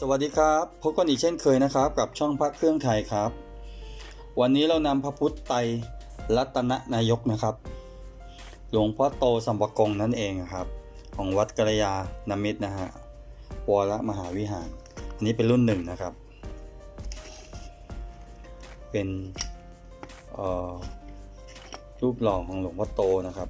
สวัสดีครับ พบกันอีกเช่นเคยนะครับ กับช่องพระเครื่องไทยครับ วันนี้เรานำพระพุทธไตรรัตนนายกนะครับ หลวงพ่อโตสัมปกงนั่นเองครับ ของวัดกัลยาณมิตรนะฮะวรมหาวิหาร อันนี้เป็นรุ่นหนึ่งนะครับ เป็นรูปหล่อของหลวงพ่อโตนะครับ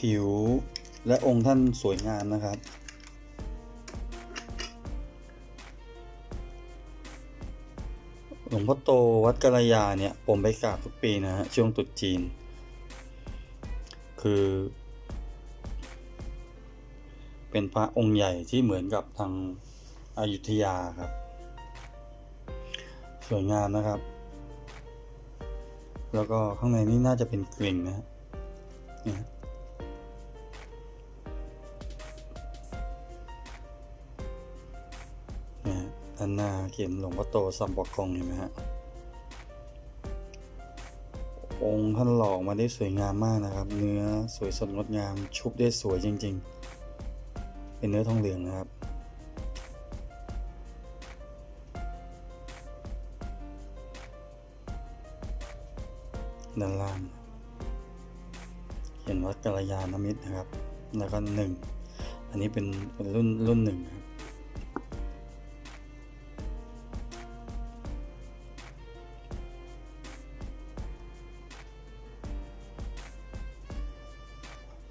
ผิวและองค์ท่านสวยงามนะครับ หลวงพ่อโตวัดกัลยาเนี่ย ผมไปกราบทุกปีนะฮะช่วงตรุษจีน คือ เป็นพระองค์ใหญ่ที่เหมือนกับทางอายุทยาครับ สวยงามนะครับ แล้วก็ข้างในนี่น่าจะเป็นกลิ่งนะฮะ เนี่ยนะฮะด้านหน้าเขียนหลวงพ่อโตสัมปกงเห็นไหมฮะ องค์ท่านหล่อมาได้สวยงามมากนะครับ เนื้อสวยสดงดงาม ชุบได้สวยจริง ๆ เป็นเนื้อทองเหลืองนะครับ ด้านล่าง เขียนวัดกัลยาณมิตรนะครับ แล้วก็หนึ่ง อันนี้เป็นเป็นรุ่นรุ่นหนึ่ง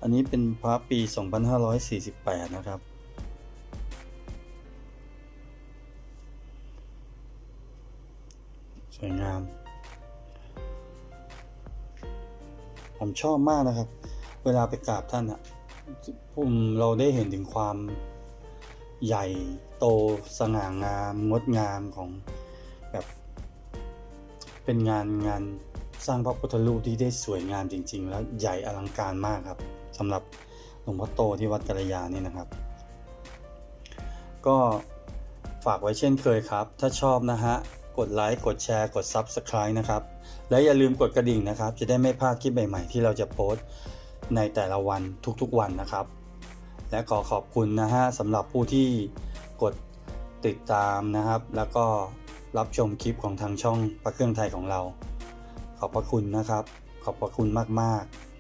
อันนี้เป็นพระปี 2548 นะครับ สวยงาม ผมชอบมากนะครับ เวลาไปกราบท่านอะผมเราได้เห็นถึงความใหญ่โตสง่างาม งดงามของแบบเป็นงานงาน สร้างพระพุทธรูปที่ได้สวยงามจริง ๆ แล้วใหญ่อลังการมากครับสำหรับหลวงพ่อโตที่วัดกัลยานี่นะครับ ก็ฝากไว้เช่นเคยครับ ถ้าชอบนะฮะ กดไลค์กดแชร์กด Subscribe นะครับ และอย่าลืมกดกระดิ่งนะครับ จะได้ไม่พลาดคลิปใหม่ ๆ ที่เราจะโพสต์ในแต่ละวันทุกๆวันนะครับ และขอขอบคุณนะฮะสำหรับผู้ที่กดติดตามนะครับ แล้วก็รับชมคลิปของทางช่องพระเครื่องไทยของเรา ขอบพระคุณนะครับ ขอบพระคุณมากๆ